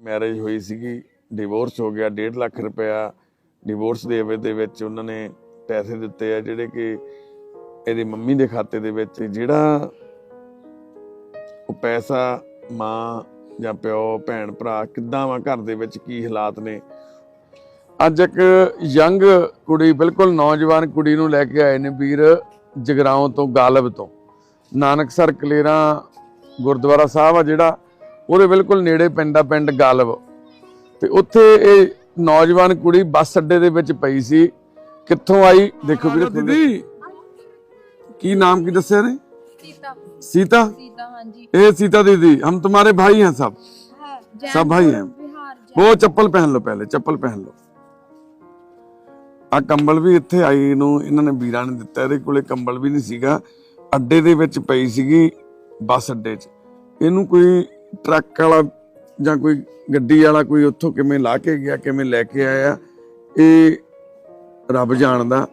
Marriage ਹੋਈ ਸੀਗੀ divorce ਹੋ ਗਿਆ 1.5 ਲੱਖ ਰੁਪਇਆ ਡਿਵੋਰਸ ਦੇ ਐਵਜ ਦੇ ਵਿੱਚ ਉਹਨਾਂ ਨੇ ਪੈਸੇ ਦਿੱਤੇ ਆ, ਜਿਹੜੇ ਕਿ ਇਹਦੇ ਮੰਮੀ ਦੇ ਖਾਤੇ ਦੇ ਵਿੱਚ ਜਿਹੜਾ ਉਹ ਪੈਸਾ ਮਾਂ ਜਾਂ ਪਿਓ, ਭੈਣ, ਭਰਾ ਕਿੱਦਾਂ ਵਾ ਘਰ ਦੇ ਵਿੱਚ ਕੀ ਹਾਲਾਤ ਨੇ, ਅੱਜ ਇੱਕ ਯੰਗ ਕੁੜੀ, ਬਿਲਕੁਲ ਨੌਜਵਾਨ ਕੁੜੀ ਨੂੰ ਲੈ ਕੇ ਆਏ ਨੇ ਵੀਰ ਜਗਰਾਉਂ ਤੋਂ, ਗਾਲਬ ਤੋਂ। ਨਾਨਕਸਰ ਕਲੇਰਾ ਗੁਰਦੁਆਰਾ ਸਾਹਿਬ ਆ ਜਿਹੜਾ ਉਹਦੇ ਬਿਲਕੁਲ ਨੇੜੇ ਪਿੰਡ ਪੈਂਦਾ ਪਿੰਡ ਗਾਲਬ ਤੇ ਉੱਥੇ ਇਹ ਨੌਜਵਾਨ ਕੁੜੀ ਬੱਸ ਅੱਡੇ ਦੇ ਵਿੱਚ ਪਈ ਸੀ। ਕਿੱਥੋਂ ਆਈ? ਦੇਖੋ ਵੀਰੇ ਦੀਦੀ। ਕੀ ਨਾਮ ਕੀ ਦੱਸਿਆ ਨੇ ਸੀਤਾ। ਸੀਤਾ? ਸੀਤਾ ਹਾਂਜੀ। ਇਹ ਸੀਤਾ ਦੀਦੀ ਹਮ ਤੁਹਾਡੇ ਭਾਈ ਹਾਂ ਸਭ? ਸਭ ਭਾਈ ਹਾਂ। ਉਹ ਚੱਪਲ ਪਹਿਨ ਲਓ ਪਹਿਲੇ ਚੱਪਲ ਪਹਿਨ ਲਓ। ਆ ਕੰਬਲ ਵੀ ਇੱਥੇ ਆਈ ਨੂੰ ਇਹਨਾਂ ਨੇ ਵੀਰਾਂ ਨੇ ਦਿੱਤਾ ਇਹਦੇ ਕੋਲੇ ਕੰਬਲ ਵੀ ਨਹੀਂ ਸੀਗਾ। ਅੱਡੇ ਦੇ ਵਿੱਚ ਪਈ ਸੀਗੀ ਬੱਸ ਅੱਡੇ 'ਚ। ਇਹਨੂੰ ਕੋਈ ਟਰੱਕ ਵਾਲਾ ਜਾਂ ਕੋਈ ਗੱਡੀ ਵਾਲਾ ਕੋਈ ਉੱਥੋਂ ਕਿਵੇਂ ਲਾ ਕੇ ਗਿਆ ਕਿਵੇਂ ਲੈ ਕੇ ਆਇਆ ਇਹ ਰੱਬ ਜਾਣਦਾ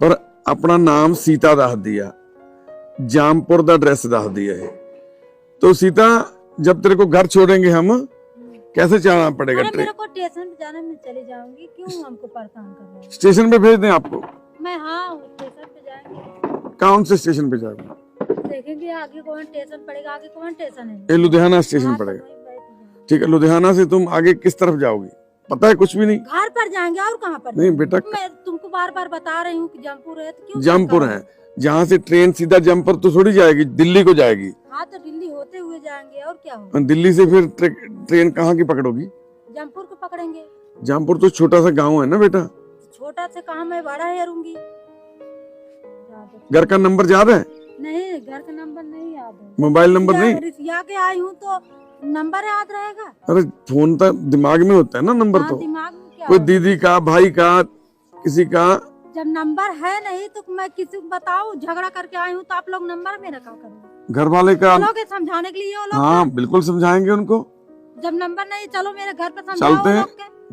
ਪਰ ਆਪਣਾ ਨਾਮ ਸੀਤਾ ਦੱਸਦੀ ਆ जामपुर ਦਾ ਐਡਰੈਸ ਦੱਸਦੀ ਹੈ ਇਹ तो सीता जब तेरे को घर छोड़ेंगे हम कैसे जाना पड़ेगा अरे ट्रेन मेरे को स्टेशन पे जाना मैं चली जाऊंगी क्यों हमको परेशान कर रहे स्टेशन पे भेज दें आपको हैं मैं हाँ स्टेशन पे जाएंगे कौन से स्टेशन पे जाएगा देखेंगे आगे कौन स्टेशन पड़ेगा आगे कौन स्टेशन है? ये लुधियाना स्टेशन हाँ, तो पड़ेगा जाएँगे। ठीक है लुधियाना से तुम आगे किस तरफ़ जाओगी? पता है कुछ भी नहीं। घर पर जाएँगे और कहाँ पर? नहीं बेटा मैं तुमको बार बार बता रही हूँ जमपुर है तो जमपुर है। जहाँ से ट्रेन सीधा जमपुर तो थोड़ी जाएगी दिल्ली को जाएगी। हाँ तो दिल्ली होते हुए जाएँगे और क्या होगा? दिल्ली से फिर ट्रे, ट्रेन कहाँ की पकड़ोगी? जमपुर को पकड़ेंगे। जमपुर तो छोटा सा गाँव है ना बेटा? छोटा से कहाँ मैं बड़ा हेरूँगी। घर का नंबर याद है? नहीं घर का नंबर नहीं याद है। मोबाइल नंबर नहीं? रिसिया के आई हूँ तो नंबर याद रहेगा? अरे फ़ोन तो दिमाग में होता है ना नंबर हाँ, तो। दिमाग में क्या कोई दीदी का भाई का किसी का? जब नंबर है नहीं तो मैं किसी को बताऊँ? झगड़ा करके आई हूँ तो आप लोग नंबर मेरा क्या करोगे घर वाले का समझाने के लिए हाँ बिल्कुल समझाएँगे उनको। जब नंबर नहीं चलो मेरे घर पे चलते हैं।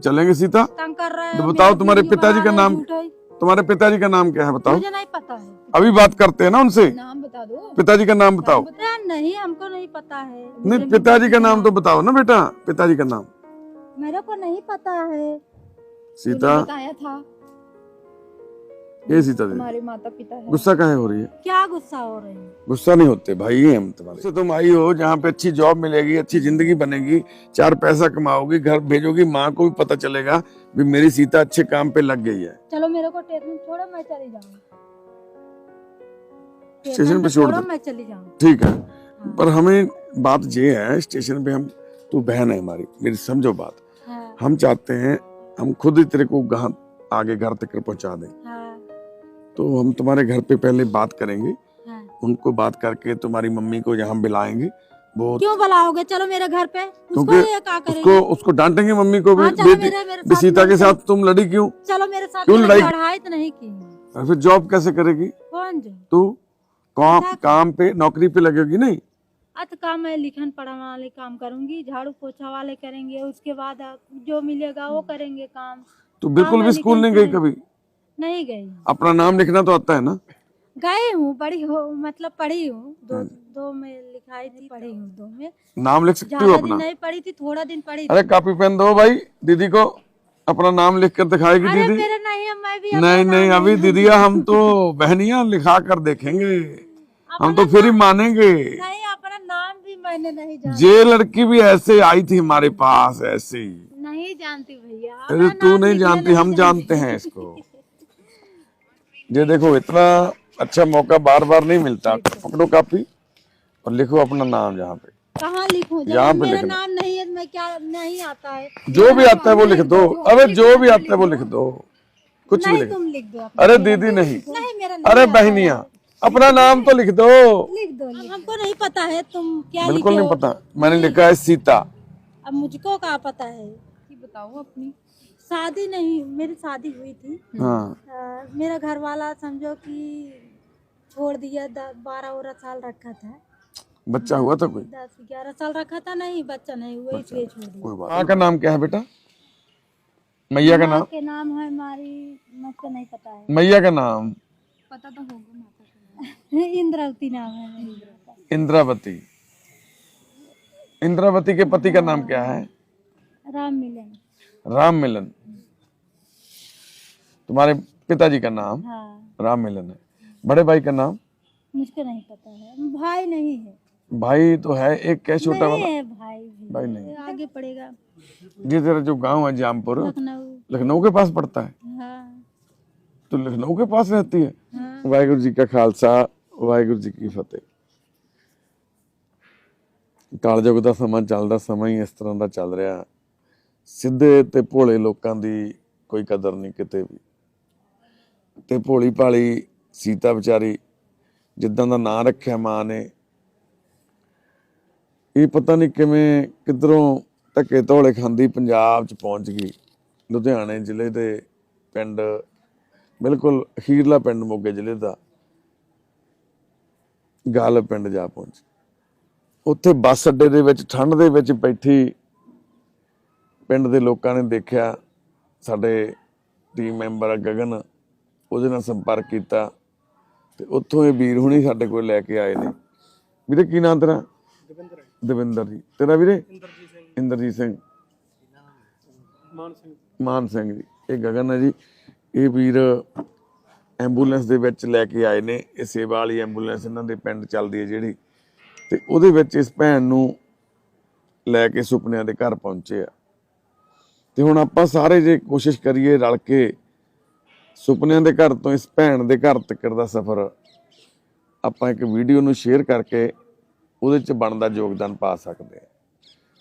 चलेंगे सीता। तंग कर रहे तो बताओ तुम्हारे पिताजी का नाम- हो। तुम्हारे पिताजी का नाम क्या है बताओ? मुझे नहीं पता है। अभी बात करते हैं ना उनसे। नाम बता दो। पिताजी का नाम बताओ। नहीं हमको नहीं पता है। नहीं पिताजी का नाम तो बताओ ना बेटा पिताजी का नाम। मेरे को नहीं पता है। सीता। बताया था। ये सीता दीदी हमारे माता पिता है। गुस्सा काहे हो रही है? क्या गुस्सा हो रहे हैं? गुस्सा नहीं होते भाई हम तुम्हारे। से तुम आई हो जहाँ पे अच्छी जॉब मिलेगी अच्छी ज़िंदगी बनेगी चार पैसा कमाओगी घर भेजोगी माँ को भी पता चलेगा भी मेरी सीता अच्छे काम पे लग गई है। चलो मेरे को स्टेशन छोड़ो मैं चली जाऊँ। स्टेशन पे छोड़ दो। मैं चली जाऊँ। ठीक है। पर हमें बात ये है स्टेशन पे हम तू बहन है हमारी मेरी समझो बात। हाँ। हम चाहते हैं हम खुद ही तेरे को आगे घर तक पहुँचा दें। हाँ। तो हम तुम्हारे घर पे पहले बात करेंगे। हाँ। उनको बात करके तुम्हारी मम्मी को यहाँ बुलाएँगे। वो क्यों बुलाओगे? चलो मेरे घर पे। उसको ये क्या उसको उसको डांटेंगे मम्मी को भी। हाँ मेरे मेरे सीता के साथ तुम लड़ी क्यों? चलो मेरे साथ क्यों लड़ाई- तो नहीं की और फिर जॉब कैसे करेगी? कौन तू काम काम पे नौकरी पे लगेगी नहीं? अत काम मैं लिखन पढ़ा वाले काम करूँगी झाड़ू पोछा वाले करेंगे उसके बाद जो मिलेगा वो करेंगे काम। तू बिल्कुल भी स्कूल नहीं गई कभी? नहीं गई। अपना नाम लिखना तो आता है ना? गए हूँ बड़ी हो मतलब पढ़ी हूँ। दो हाँ। दो में लिखाई थी पढ़ी हूँ। दो में। नाम लिख सकती हो अपना? नहीं पढ़ी थी थोड़ा दिन पढ़ी अरे कॉपी पेन दो भाई। दीदी को अपना नाम लिख कर दिखाएगी दीदी। मेरे नहीं है मैं भी नहीं नहीं अभी दीदिया हम तो बहनिया लिखा कर देखेंगे। हम तो फिर ही मानेंगे। नहीं अपना नाम भी मैंने नहीं जाना। ये लड़की भी ऐसे आई थी हमारे पास ऐसे ही। नहीं जानती भैया अरे तू नहीं जानती हम जानते हैं इसको। ये देखो इतना अच्छा मौका बार बार नहीं मिलता। पकड़ो कापी और लिखो अपना नाम यहाँ पे। कहाँ लिखूं? यहाँ पे मेरा लिखना। नाम नहीं है मैं क्या नहीं आता है। जो भी आता है वो लिख दो। अरे जो भी आता है वो लिख। दो। कुछ भी लिख दो। अरे दीदी नहीं। नहीं मेरा नहीं अरे बहनिया अपना नाम तो लिख दो। लिख दो हमको नहीं पता है तुम क्या बिल्कुल नहीं पता। मैंने लिखा है सीता। अब मुझको कहा पता है? बताओ अपनी। शादी नहीं मेरी शादी हुई थी। हाँ। अ, मेरा घर वाला समझो कि छोड़ दिया बारह बारह साल रखा था। बच्चा हुआ था कोई? दस ग्यारह साल रखा था नहीं बच्चा नहीं हुआ इसलिए छोड़ दिया। माँ का नाम क्या है बेटा? मैया का नाम? के नाम है हमारी मुझको नहीं पता है। मैया का नाम? पता तो होगा माता इंद्रावती नाम है इंद्रावती। इंद्रावती के पति का नाम क्या है? राम मिलन। राम मिलन तुम्हारे पिताजी का नाम हाँ राम मिलन है बड़े भाई का नाम मुझको नहीं पता है भाई नहीं है भाई तो है एक क्या छोटा नहीं वाला है भाई भी भाई नहीं आगे पड़ेगा ये तेरा जो गांव है जामपुर लखनऊ लखनऊ के पास पड़ता है हाँ तो लखनऊ के पास रहती है हाँ ਵਾਹਿਗੁਰੂ ਜੀ ਕਾ ਖਾਲਸਾ ਵਾਹਿਗੁਰੂ ਜੀ ਕੀ ਫਤਿਹ ਕਾਲਯੁਗ ਦਾ ਸਮਾਂ ਚੱਲਦਾ ਸਮਾਂ ਹੀ ਇਸ ਤਰ੍ਹਾਂ ਦਾ ਚੱਲ ਰਿਹਾ ਸਿੱਧੇ ਤੇ ਭੋਲੇ ਲੋਕਾਂ ਦੀ ਕੋਈ ਕਦਰ ਨਹੀਂ ਕਿਤੇ ਵੀ। ਤੇ ਭੋਲੀ ਭਾਲੀ ਸੀਤਾ ਵਿਚਾਰੀ ਜਿੱਦਾਂ ਦਾ ਨਾਂ ਰੱਖਿਆ ਮਾਂ ਨੇ, ਇਹ ਪਤਾ ਨਹੀਂ ਕਿਵੇਂ ਕਿਧਰੋਂ ਧੱਕੇ ਧੋਲੇ ਖਾਂਦੀ ਪੰਜਾਬ ਚ ਪਹੁੰਚ ਗਈ, ਲੁਧਿਆਣੇ ਜ਼ਿਲ੍ਹੇ ਦੇ ਪਿੰਡ, ਬਿਲਕੁਲ ਅਖੀਰਲਾ ਪਿੰਡ ਮੋਗੇ ਜ਼ਿਲ੍ਹੇ ਦਾ। ਗਾਲ ਪਿੰਡ ਜਾ ਪਹੁੰਚੀ। ਉੱਥੇ ਬੱਸ ਅੱਡੇ ਦੇ ਵਿੱਚ, ਠੰਡ ਦੇ ਵਿੱਚ ਬੈਠੀ ਪਿੰਡ ਦੇ ਲੋਕਾਂ ਨੇ ਦੇਖਿਆ ਸਾਡੇ ਟੀਮ ਮੈਂਬਰ ਗਗਨ ਉਹਦੇ ਨਾਲ ਸੰਪਰਕ ਕੀਤਾ ਤੇ ਉੱਥੋਂ ਇਹ ਵੀਰ ਹੁਣੀ ਸਾਡੇ ਕੋਲ ਲੈ ਕੇ ਆਏ ਨੇ। ਵੀਰੇ ਕੀ ਨਾਂ ਤੇਰਾ? ਦਵਿੰਦਰ ਦਵਿੰਦਰ ਜੀ। ਤੇਰਾ ਵੀਰੇ? ਇੰਦਰਜੀਤ ਸਿੰਘ। ਇੰਦਰਜੀਤ ਸਿੰਘ। ਮਾਨ ਸਿੰਘ ਮਾਨ ਸਿੰਘ ਜੀ। ਇਹ ਗਗਨ ਹੈ ਜੀ। ਇਹ ਵੀਰ ਐਂਬੂਲੈਂਸ ਦੇ ਵਿੱਚ ਲੈ ਕੇ ਆਏ ਨੇ। ਇਹ ਸੇਵਾ ਵਾਲੀ ਐਂਬੂਲੈਂਸ ਇਹਨਾਂ ਦੇ ਪਿੰਡ ਚੱਲਦੀ ਹੈ ਜਿਹੜੀ। ਤੇ ਉਹਦੇ ਵਿੱਚ ਇਸ ਭੈਣ ਨੂੰ ਲੈ ਕੇ ਸੁਪਨਿਆਂ ਦੇ ਘਰ ਪਹੁੰਚੇ ਆ। ਤੇ ਹੁਣ ਆਪਾਂ ਸਾਰੇ ਜੇ ਕੋਸ਼ਿਸ਼ ਕਰੀਏ ਰਲ ਕੇ ਸੁਪਨਿਆਂ ਦੇ ਘਰ ਤੋਂ ਇਸ ਭੈਣ ਦੇ ਘਰ ਤੱਕ ਦਾ ਸਫ਼ਰ ਆਪਾਂ ਇੱਕ ਵੀਡੀਓ ਨੂੰ ਸ਼ੇਅਰ ਕਰਕੇ ਉਹਦੇ 'ਚ ਬਣਦਾ ਯੋਗਦਾਨ ਪਾ ਸਕਦੇ ਆ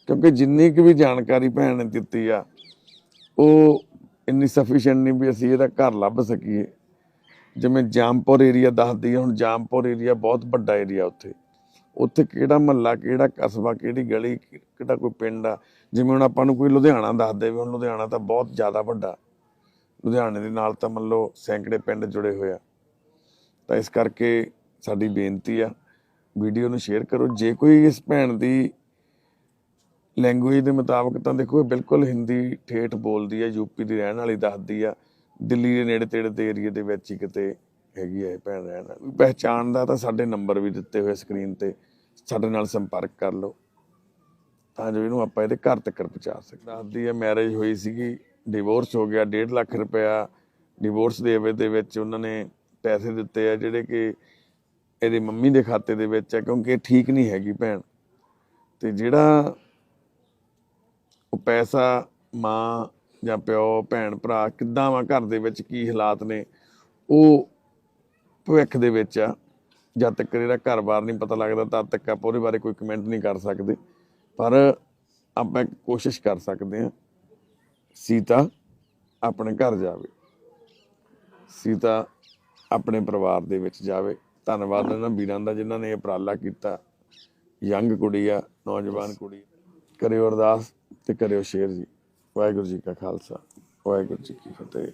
ਕਿਉਂਕਿ ਜਿੰਨੀ ਕੁ ਵੀ ਜਾਣਕਾਰੀ ਭੈਣ ਨੇ ਦਿੱਤੀ ਆ, ਉਹ ਇੰਨੀ ਸਫੀਸ਼ੀਐਂਟ ਨਹੀਂ ਵੀ ਅਸੀਂ ਇਹਦਾ ਘਰ ਲੱਭ ਸਕੀਏ। ਜਿਵੇਂ ਜਾਮਪੁਰ ਏਰੀਆ ਦੱਸਦੀ ਹੈ ਹੁਣ ਜਾਮਪੁਰ ਏਰੀਆ ਬਹੁਤ ਵੱਡਾ ਏਰੀਆ ਉੱਥੇ। ਉੱਥੇ ਕਿਹੜਾ ਮਹੱਲਾ, ਕਿਹੜਾ ਕਸਬਾ, ਕਿਹੜੀ ਗਲੀ, ਕਿਹੜਾ ਕੋਈ ਪਿੰਡ ਆ? ਜਿਵੇਂ ਹੁਣ ਆਪਾਂ ਨੂੰ ਕੋਈ ਲੁਧਿਆਣਾ ਦੱਸ ਦੇ ਵੀ ਹੁਣ ਲੁਧਿਆਣਾ ਤਾਂ ਬਹੁਤ ਜ਼ਿਆਦਾ ਵੱਡਾ। ਲੁਧਿਆਣੇ ਦੇ ਨਾਲ ਤਾਂ ਮੰਨ ਲਓ ਸੈਂਕੜੇ ਪਿੰਡ ਜੁੜੇ ਹੋਏ ਆ। ਤਾਂ ਇਸ ਕਰਕੇ ਸਾਡੀ ਬੇਨਤੀ ਆ, ਵੀਡੀਓ ਨੂੰ ਸ਼ੇਅਰ ਕਰੋ। ਜੇ ਕੋਈ ਇਸ ਭੈਣ ਦੀ ਲੈਂਗੁਏਜ ਦੇ ਮੁਤਾਬਕ ਤਾਂ ਦੇਖੋ ਇਹ ਬਿਲਕੁਲ ਹਿੰਦੀ ਠੇਠ ਬੋਲਦੀ ਹੈ ਯੂਪੀ ਦੀ ਰਹਿਣ ਵਾਲੀ ਦੱਸਦੀ ਆ, ਦਿੱਲੀ ਦੇ ਨੇੜੇ ਤੇੜੇ ਦੇ ਏਰੀਆ ਦੇ ਵਿੱਚ ਹੀ ਕਿਤੇ ਹੈਗੀ ਹੈ ਇਹ ਭੈਣ ਰਹਿਣ ਵਾਲੀ। ਪਹਿਚਾਣ ਦਾ ਤਾਂ ਸਾਡੇ ਨੰਬਰ ਵੀ ਦਿੱਤੇ ਹੋਏ ਸਕਰੀਨ ਤੇ। ਸਾਡੇ ਨਾਲ ਸੰਪਰਕ ਕਰ ਲਓ। ਤਾਂ ਜੋ ਇਹਨੂੰ ਆਪਾਂ ਇਹਦੇ ਘਰ ਤੱਕ ਪਹੁੰਚਾ ਸਕਦੇ ਦੱਸਦੀ ਹੈ ਮੈਰਿਜ ਹੋਈ ਸੀਗੀ ਡਿਵੋਰਸ ਹੋ ਗਿਆ 1.5 ਲੱਖ ਰੁਪਇਆ ਡਿਵੋਰਸ ਦੇ ਐਵਜ ਦੇ ਵਿੱਚ ਉਹਨਾਂ ਨੇ ਪੈਸੇ ਦਿੱਤੇ ਆ, ਜਿਹੜੇ ਕਿ ਇਹਦੇ ਮੰਮੀ ਦੇ ਖਾਤੇ ਦੇ ਵਿੱਚ ਹੈ ਕਿਉਂਕਿ ਇਹ ਠੀਕ ਨਹੀਂ ਹੈਗੀ ਭੈਣ। ਤੇ ਜਿਹੜਾ ਉਹ ਪੈਸਾ, ਮਾਂ ਜਾਂ ਪਿਓ, ਭੈਣ, ਭਰਾ ਕਿੱਦਾਂ ਵਾ ਘਰ ਦੇ ਵਿੱਚ ਕੀ ਹਾਲਾਤ ਨੇ, ਉਹ ਭਵਿੱਖ ਦੇ ਵਿੱਚ ਆ, ਜਦ ਤੱਕ ਇਹਦਾ ਘਰ-ਬਾਰ ਨਹੀਂ ਪਤਾ ਲੱਗਦਾ, ਤਦ ਤੱਕ ਆਪਾਂ ਉਹਦੇ ਬਾਰੇ ਕੋਈ ਕਮੈਂਟ ਨਹੀਂ ਕਰ ਸਕਦੇ। ਪਰ ਆਪਾਂ ਕੋਸ਼ਿਸ਼ ਕਰ ਸਕਦੇ ਹਾਂ, ਸੀਤਾ ਆਪਣੇ ਘਰ ਜਾਵੇ। ਸੀਤਾ ਆਪਣੇ ਪਰਿਵਾਰ ਦੇ ਵਿੱਚ ਜਾਵੇ। ਧੰਨਵਾਦ ਇਹਨਾਂ ਵੀਰਾਂ ਦਾ ਜਿਨ੍ਹਾਂ ਨੇ ਇਹ ਉਪਰਾਲਾ ਕੀਤਾ। ਯੰਗ ਕੁੜੀ ਆ, ਨੌਜਵਾਨ ਕੁੜੀ। ਕਰਿਓ ਅਰਦਾਸ ਤੇ ਕਰਿਓ ਸ਼ੇਅਰ ਜੀ। ਵਾਹਿਗੁਰੂ ਜੀ ਕਾ ਖਾਲਸਾ, ਵਾਹਿਗੁਰੂ ਜੀ ਕੀ ਫਤਿਹ।